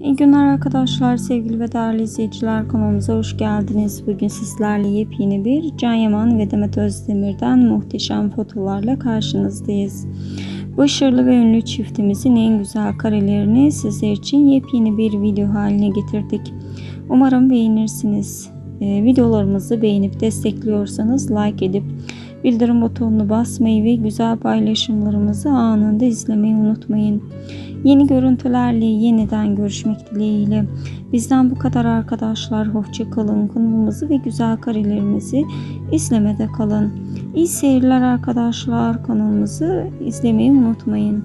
İyi günler arkadaşlar, sevgili ve değerli izleyiciler kanalımıza hoş geldiniz. Bugün sizlerle yepyeni bir Can Yaman ve Demet Özdemir'den muhteşem fotolarla karşınızdayız. Başarılı ve ünlü çiftimizin en güzel karelerini sizler için yepyeni bir video haline getirdik. Umarım beğenirsiniz. Ee, videolarımızı beğenip destekliyorsanız like edip bildirim butonunu basmayı ve güzel paylaşımlarımızı anında izlemeyi unutmayın. Yeni görüntülerle yeniden görüşmek dileğiyle. Bizden bu kadar arkadaşlar. Hoşça kalın. Kanalımızı ve güzel karelerimizi izlemede kalın. İyi seyirler arkadaşlar. Kanalımızı izlemeyi unutmayın.